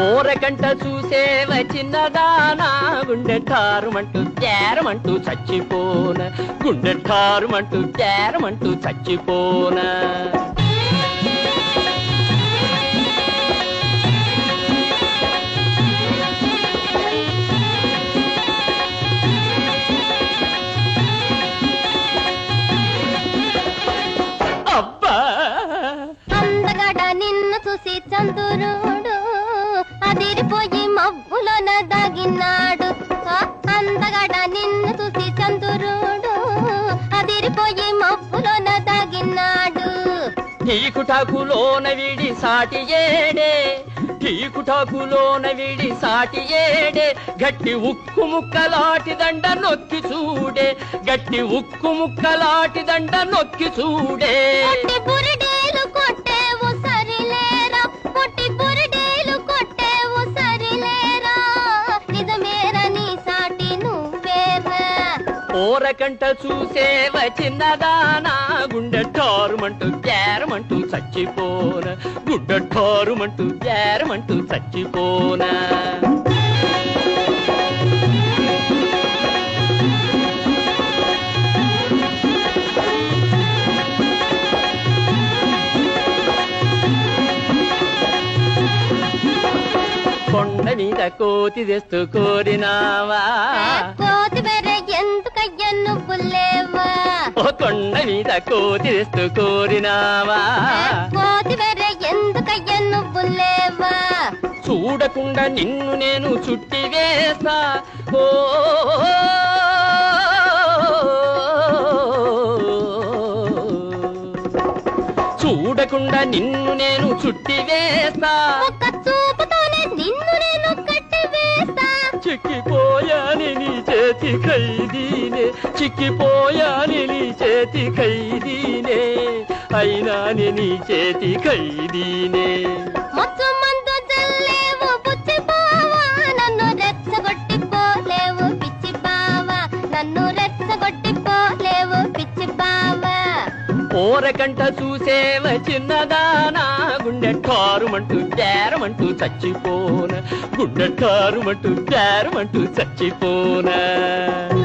ఓరకంట చూసేవ చిన్నదానా గుండె ఠారుమంటూ తేరమంటూ చచ్చిపోన. గుండె ఠారుమంటూ తేరమంటూ చచ్చిపోన. అబ్బా! అందగడ నిన్ను చూసి చందురుడు. అదిరిపోయి మబ్బులోన దాగినాడు అందగడ నిన్ను చూసి చంద్రుడు. అదిరిపోయి మబ్బులోన దాగినాడు టీకుటాకులోన విడి సాటి ఏడే. టీకుటాకులోన విడి సాటి ఏడే. గట్టి ఉక్కు ముక్కలాటి దండ నొక్కి చూడే. గట్టి ఉక్కు ముక్కలాటి దండ నొక్కి చూడే. ఓరకంట చూసేవ చిన్నదానా గుండె ఠారుమంటూ గ్యారమంటూ చచ్చిపోన. గుడ్డ ఠారుమంటూ గ్యారమంటూ చచ్చిపోన. కొండ మీద కోతి తెస్తూ కోరినావా? కోతి ఎంత ఎందుకయ్యా నువ్వు లేవా ఓ కొండ మీద కోతి తెస్తూ కోరినావా? కోతి బెర్రె ఎందుకయ్యా నువ్వు లేవా చూడకుండా నిన్ను నేను చుట్టి వేసా ఓ చూడకుండా నిన్ను నేను చుట్టి వేసా ఒక్క చూపుతోనే నిన్ను నేను కట్టి వేస్తా. చిక్కిపోయాని నీ చేతి ఖైదీనే చిక్కిపోయా నీ చేతి ఖైదీనే అయినా నీ చేతి ఖైదీనే ఓరకంట చూసేవ చిన్నదానా గుండెట్టారుమంటూ ఠారుమంటూ తేరమంటూ చచ్చిపోన. గుండెట్టారుమంటూ ఠారుమంటూ తేరమంటూ